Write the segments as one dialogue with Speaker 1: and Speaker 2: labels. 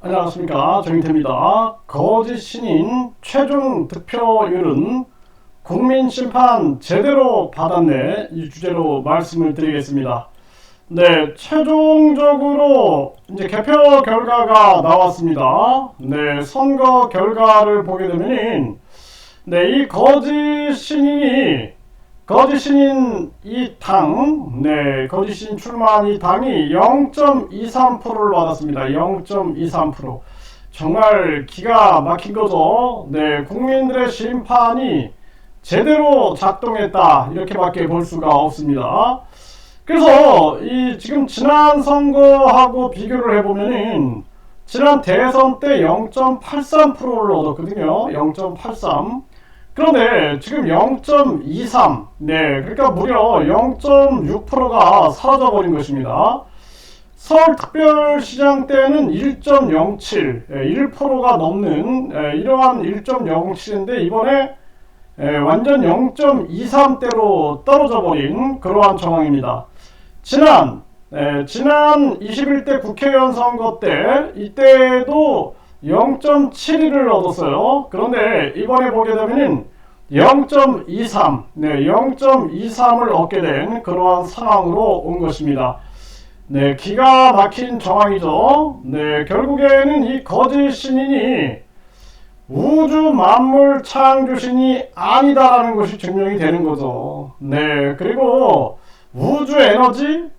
Speaker 1: 안녕하십니까 정인태입니다. 거짓 신인 최종 득표율은 국민 심판 제대로 받았네 이 주제로 말씀을 드리겠습니다. 네, 최종적으로 이제 개표 결과가 나왔습니다. 네, 선거 결과를 보게 되면 네, 이 거짓 신인이 거짓 신인 이 당, 네, 거짓 신인 출마한 이 당이 0.23%를 받았습니다. 0.23%. 정말 기가 막힌 거죠. 네, 국민들의 심판이 제대로 작동했다. 이렇게밖에 볼 수가 없습니다. 그래서 이 지금 지난 선거하고 비교를 해보면은 지난 대선 때 0.83%를 얻었거든요. 0.83. 그런데 지금 0.23, 네, 그러니까 무려 0.6%가 사라져버린 것입니다. 서울특별시장 때는 1.07, 1%가 넘는 예, 이러한 1.07인데 이번에 예, 완전 0.23대로 떨어져 버린 그러한 정황입니다. 지난 예, 지난 21대 국회의원 선거 때 이때도 0.71을 얻었어요. 그런데 이번에 보게 되면은 0.23, 네, 0.23을 얻게 된 그러한 상황으로 온 것입니다. 네, 기가 막힌 정황이죠. 네, 결국에는 이 거짓 신인이 우주 만물 창조신이 아니다라는 것이 증명이 되는 거죠. 네, 그리고 우주 에너지,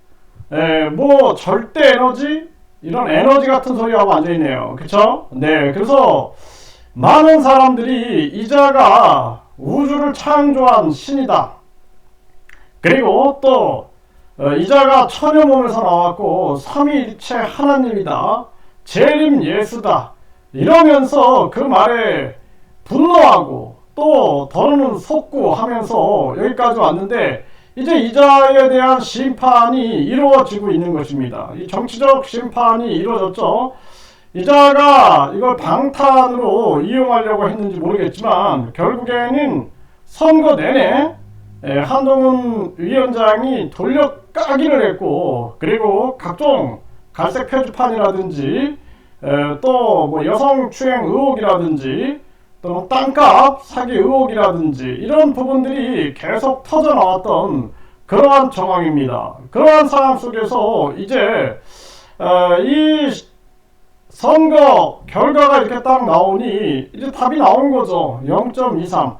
Speaker 1: 네, 뭐 절대 에너지, 이런 에너지 같은 소리하고 앉아있네요. 그쵸? 네, 그래서 많은 사람들이 이자가 우주를 창조한 신이다. 그리고 또 어, 이자가 천여 몸에서 나왔고 삼위일체 하나님이다. 재림 예수다. 이러면서 그 말에 분노하고 또 더는 속구하면서 여기까지 왔는데 이제 이자에 대한 심판이 이루어지고 있는 것입니다. 이 정치적 심판이 이루어졌죠. 이자가 이걸 방탄으로 이용하려고 했는지 모르겠지만 결국에는 선거 내내 한동훈 위원장이 돌려 까기를 했고 그리고 각종 갈색 표지판이라든지 또 뭐 여성 추행 의혹이라든지 또 땅값 사기 의혹이라든지 이런 부분들이 계속 터져 나왔던 그러한 정황입니다. 그러한 상황 속에서 이제 이 선거 결과가 이렇게 딱 나오니 이제 답이 나온 거죠. 0.23.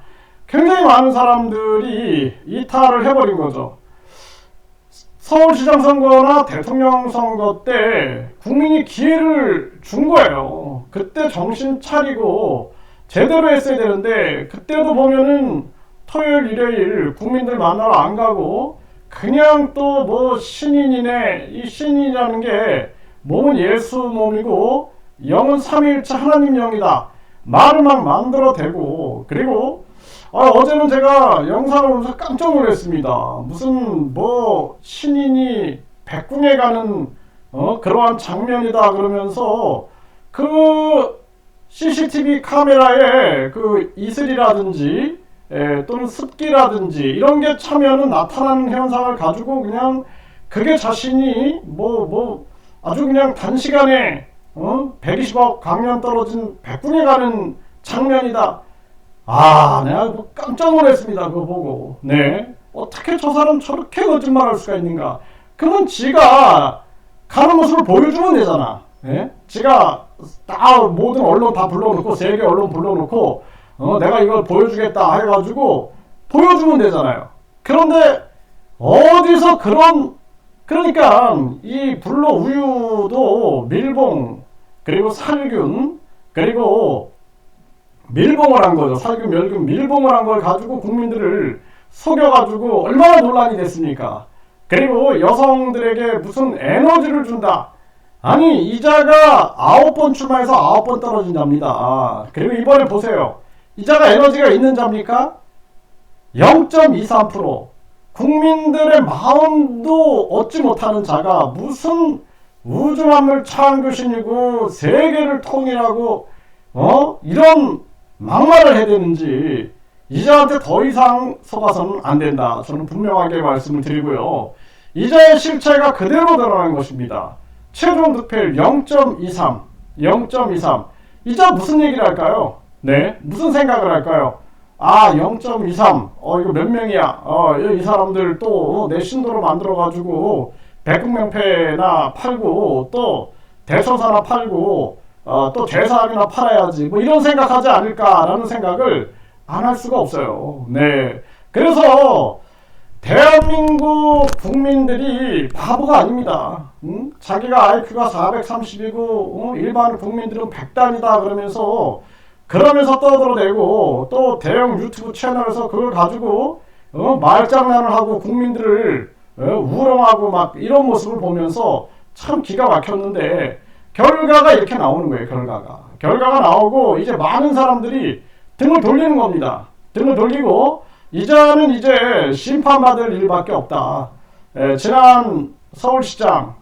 Speaker 1: 굉장히 많은 사람들이 이탈을 해버린 거죠. 서울시장 선거나 대통령 선거 때 국민이 기회를 준 거예요. 그때 정신 차리고 제대로 했어야 되는데 그때도 보면은 토요일 일요일 국민들 만나러 안 가고 그냥 또 뭐 신인이네. 이 신인이라는 게 몸은 예수 몸이고 영은 삼위일체 하나님 영이다. 말을 막 만들어 대고. 그리고 아, 어제는 제가 영상을 보면서 깜짝 놀랐습니다. 무슨 뭐 신인이 백궁에 가는 어, 그러한 장면이다 그러면서 그 CCTV 카메라에 그 이슬이라든지 에, 또는 습기라든지 이런 게 차면은 나타나는 현상을 가지고 그냥 그게 자신이 뭐뭐 뭐 아주 그냥 단시간에 어? 120억 강연 떨어진 백궁에 가는 장면이다. 아, 내가 뭐 깜짝 놀랐습니다. 그거 보고. 네. 어떻게 저 사람 저렇게 거짓말할 수가 있는가? 그러면 지가 가는 모습을 보여주면 되잖아. 예? 지가 다 모든 언론 다 불러놓고 세계 언론 불러놓고 어, 내가 이걸 보여주겠다 해가지고 보여주면 되잖아요. 그런데 어디서 그런 그러니까 이 불로 우유도 밀봉 그리고 살균 그리고 밀봉을 한 거죠. 살균 멸균 밀봉을 한 걸 가지고 국민들을 속여가지고 얼마나 논란이 됐습니까? 그리고 여성들에게 무슨 에너지를 준다. 아니 이자가 아홉 번 출마해서 아홉 번 떨어진답니다. 그리고 이번에 보세요. 이자가 에너지가 있는 자입니까? 0.23% 국민들의 마음도 얻지 못하는 자가 무슨 우주 만물 창조신이고 세계를 통일하고 어 이런 막말을 해야 되는지 이자한테 더 이상 속아서는 안 된다. 저는 분명하게 말씀을 드리고요. 이자의 실체가 그대로 드러난 것입니다. 최종 득표율 0.23. 0.23. 이자 무슨 얘기를 할까요? 네, 무슨 생각을 할까요? 아, 0.23. 어, 이거 몇 명이야? 어, 이 사람들 또 내 신도로 만들어가지고 백국명패나 팔고 또 대소사나 팔고 어, 또 제사함이나 팔아야지. 뭐 이런 생각하지 않을까라는 생각을 안 할 수가 없어요. 네. 그래서 대한민국 국민들이 바보가 아닙니다. 응? 자기가 IQ가 430이고 어? 일반 국민들은 100단이다 그러면서 그러면서 떠들어대고 또 대형 유튜브 채널에서 그걸 가지고 어? 말장난을 하고 국민들을 어? 우롱하고 막 이런 모습을 보면서 참 기가 막혔는데 결과가 이렇게 나오는 거예요. 결과가 결과가 나오고 이제 많은 사람들이 등을 돌리는 겁니다. 등을 돌리고 이제는 이제 심판받을 일밖에 없다. 에, 지난 서울시장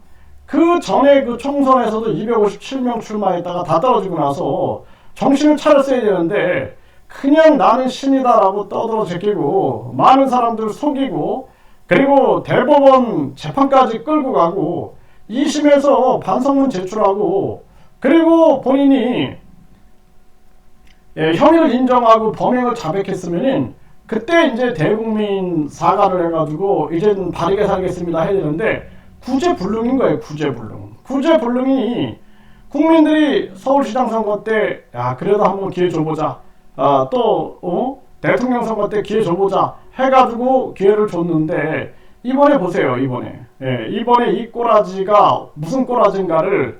Speaker 1: 그 전에 그 총선에서도 257명 출마했다가 다 떨어지고 나서 정신을 차렸어야 되는데 그냥 나는 신이다라고 떠들어 제끼고 많은 사람들 속이고 그리고 대법원 재판까지 끌고 가고 2심에서 반성문 제출하고 그리고 본인이 예, 혐의를 인정하고 범행을 자백했으면은 그때 이제 대국민 사과를 해가지고 이제는 바르게 살겠습니다 해야 되는데 구제불능인 거예요 구제불능. 구제불능이 국민들이 서울시장 선거 때 야 그래도 한번 기회 줘보자. 아, 또 어? 대통령 선거 때 기회 줘보자 해가지고 기회를 줬는데 이번에 보세요 이번에. 예, 이번에 이 꼬라지가 무슨 꼬라지인가를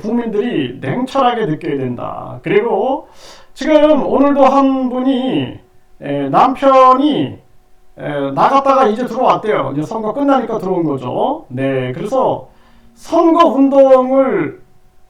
Speaker 1: 국민들이 냉철하게 느껴야 된다. 그리고 지금 오늘도 한 분이 에, 남편이 에, 나갔다가 이제 들어왔대요. 이제 선거 끝나니까 들어온 거죠. 네, 그래서 선거 운동을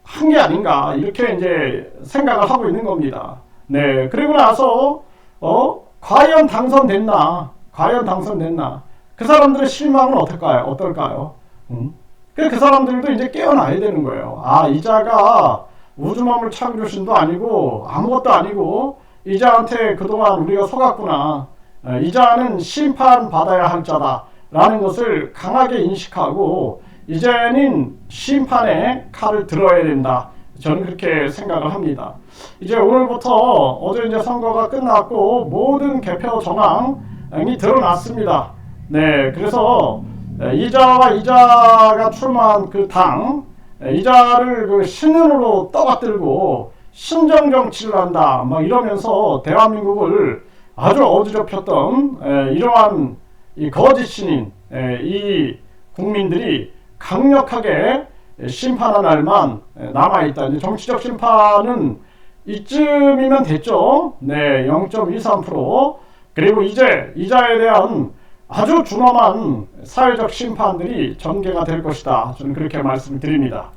Speaker 1: 한 게 아닌가 이렇게 이제 생각을 하고 있는 겁니다. 네, 그리고 나서 어 과연 당선됐나? 과연 당선됐나? 그 사람들의 실망은 어떨까요? 어떨까요? 음? 그, 그 사람들도 이제 깨어나야 되는 거예요. 아, 이자가 우주만물 창조신도 아니고 아무것도 아니고 이자한테 그동안 우리가 속았구나. 어, 이자는 심판받아야 할 자다 라는 것을 강하게 인식하고 이제는 심판의 칼을 들어야 된다. 저는 그렇게 생각을 합니다. 이제 오늘부터 어제 이제 선거가 끝났고 모든 개표 정황이 드러났습니다. 네, 그래서 이자와 이자가 출마한 그 당, 이자를 그 신인으로 떠받들고 신정 정치를 한다, 막 이러면서 대한민국을 아주 어지럽혔던 에, 이러한 이 거짓 신인 에, 이 국민들이 강력하게 심판한 날만 남아 있다. 이제 정치적 심판은 이쯤이면 됐죠. 네, 0.23% 그리고 이제 이자에 대한 아주 준엄한 사회적 심판들이 전개가 될 것이다. 저는 그렇게 말씀드립니다.